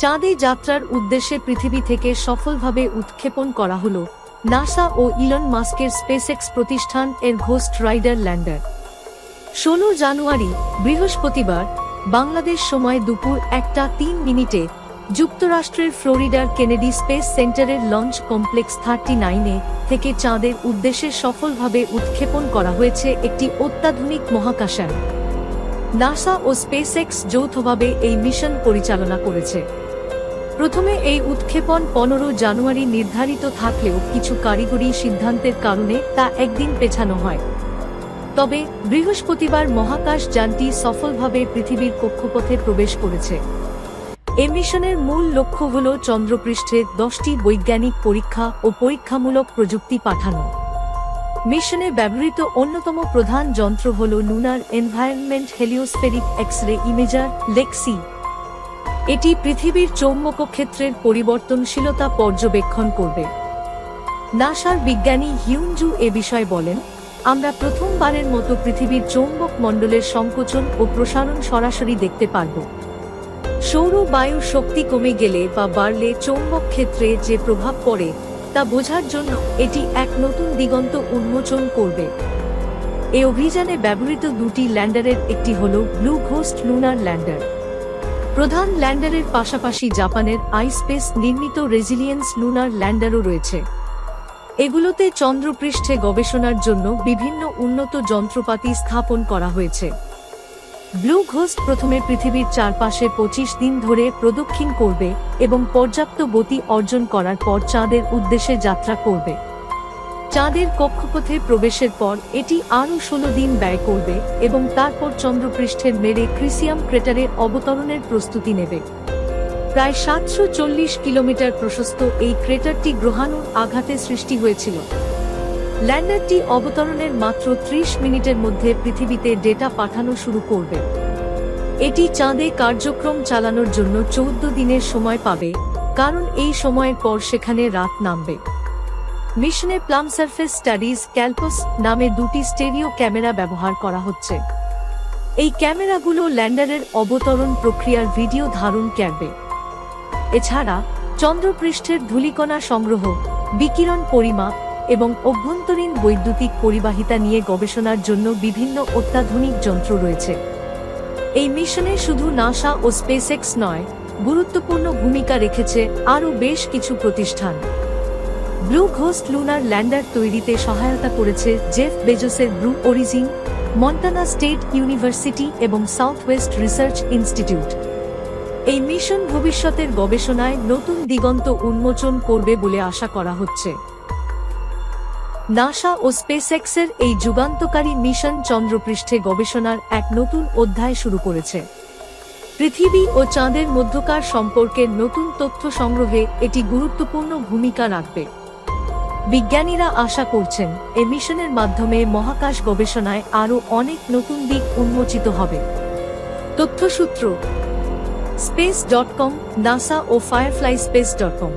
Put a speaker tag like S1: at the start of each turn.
S1: চাঁদে যাত্রার উদ্দেশ্যে পৃথিবী থেকে সফলভাবে উৎক্ষেপণ করা হল নাসা ও ইলন মাস্কের স্পেসএক্স প্রতিষ্ঠান এর ঘোস্ট রাইডার ল্যান্ডার। ষোলো জানুয়ারি, বৃহস্পতিবার, বাংলাদেশ সময় দুপুর একটা তিন মিনিটে যুক্তরাষ্ট্রের ফ্লোরিডার কেনেডি স্পেস সেন্টারের লঞ্চ কমপ্লেক্স থার্টি নাইনে থেকে চাঁদের উদ্দেশ্যে সফলভাবে উৎক্ষেপণ করা হয়েছে একটি অত্যাধুনিক মহাকাশযান। নাসা ও স্পেসএক্স যৌথভাবে এই মিশন পরিচালনা করেছে। প্রথমে এই উৎক্ষেপণ পনেরো জানুয়ারি নির্ধারিত থাকলেও কিছু কারিগরি সিদ্ধান্তের কারণে তা একদিন পেছানো হয়। তবে বৃহস্পতিবার মহাকাশ যানটি সফলভাবে পৃথিবীর কক্ষপথে প্রবেশ করেছে। এ মিশনের মূল লক্ষ্য হল চন্দ্রপৃষ্ঠে দশটি বৈজ্ঞানিক পরীক্ষা ও পরীক্ষামূলক প্রযুক্তি পাঠানো। মিশনে ব্যবহৃত অন্যতম প্রধান যন্ত্র হল lunar environment heliospheric X ray imager LEXI. এটি পৃথিবীর চৌম্বক ক্ষেত্রের পরিবর্তনশীলতা পর্যবেক্ষণ করবে। নাসার বিজ্ঞানী হিউনজু এ বিষয়ে বলেন, আমরা প্রথমবারের মতো পৃথিবীর চৌম্বক মণ্ডলের সংকোচন ও প্রসারণ সরাসরি দেখতে পারব। সৌর বায়ুর শক্তি কমে গেলে বা বাড়লে চৌম্বক ক্ষেত্রে যে প্রভাব পড়ে তা বোঝার জন্য এটি এক নতুন দিগন্ত উন্মোচন করবে। এ অভিযানে ব্যবহৃত দুটি ল্যান্ডারের একটি হল ব্লু ঘোস্ট লুনার ল্যান্ডার। প্রধান ল্যান্ডারের পাশাপাশি জাপানের আইস্পেস নির্মিত রেজিলিয়েন্স লুনার ল্যান্ডারও রয়েছে। এগুলোতে চন্দ্রপৃষ্ঠে গবেষণার জন্য বিভিন্ন উন্নত যন্ত্রপাতি স্থাপন করা হয়েছে। ব্লু ঘোস্ট প্রথমে পৃথিবীর চারপাশে পঁচিশ দিন ধরে প্রদক্ষিণ করবে এবং পর্যাপ্ত গতি অর্জন করার পর চাঁদের উদ্দেশ্যে যাত্রা করবে। চাঁদের কক্ষপথে প্রবেশের পর এটি আরও ষোলো দিন ব্যয় করবে এবং তারপর চন্দ্রপৃষ্ঠের মেরে ক্রিসিয়াম ক্রেটারে অবতরণের প্রস্তুতি নেবে। প্রায় সাতশো চল্লিশ কিলোমিটার প্রশস্ত এই ক্রেটারটি গ্রহাণুর আঘাতে সৃষ্টি হয়েছিল। ল্যান্ডারটি অবতরণের মাত্র ত্রিশ মিনিটের মধ্যে পৃথিবীতে ডেটা পাঠানো শুরু করবে। এটি চাঁদে কার্যক্রম চালানোর জন্য চৌদ্দ দিনের সময় পাবে, কারণ এই সময়ের পর সেখানে রাত নামবে। মিশনে প্লাম সার্ফেস স্টাডিজ ক্যালপস নামে দুটি স্টেরিও ক্যামেরা ব্যবহার করা হচ্ছে। এই ক্যামেরাগুলো ল্যান্ডারের অবতরণ প্রক্রিয়ার ভিডিও ধারণ করবে। এছাড়া চন্দ্রপৃষ্ঠের ধূলিকণা সংগ্রহ, বিকিরণ পরিমাপ এবং অভ্যন্তরীণ বৈদ্যুতিক পরিবাহিতা নিয়ে গবেষণার জন্য বিভিন্ন অত্যাধুনিক যন্ত্র রয়েছে। এই মিশনে শুধু নাসা ও স্পেসএক্স নয়, গুরুত্বপূর্ণ ভূমিকা রেখেছে আরও বেশ কিছু প্রতিষ্ঠান। ব্লু ঘোস্ট লুনার ল্যান্ডার তৈরিতে সহায়তা করেছে Jeff বেজোসের Blue Origin, Montana state university এবং সাউথ ওয়েস্ট রিসার্চ ইনস্টিটিউট। এই মিশন ভবিষ্যতের গবেষণায় নতুন দিগন্ত উন্মোচন করবে বলে আশা করা হচ্ছে। নাসা ও স্পেসএক্সের এই যুগান্তকারী মিশন চন্দ্রপৃষ্ঠে গবেষণার এক নতুন অধ্যায় শুরু করেছে। পৃথিবী ও চাঁদের মধ্যকার সম্পর্কের নতুন তথ্য সংগ্রহে এটি গুরুত্বপূর্ণ ভূমিকা রাখবে। বিজ্ঞানীরা আশা করছেন, এ মিশনের মাধ্যমে মহাকাশ গবেষণায় আরও অনেক নতুন দিক উন্মোচিত হবে। তথ্যসূত্র স্পেস ডট কম নাসা ও ফায়ারফ্লাই স্পেস ডট কম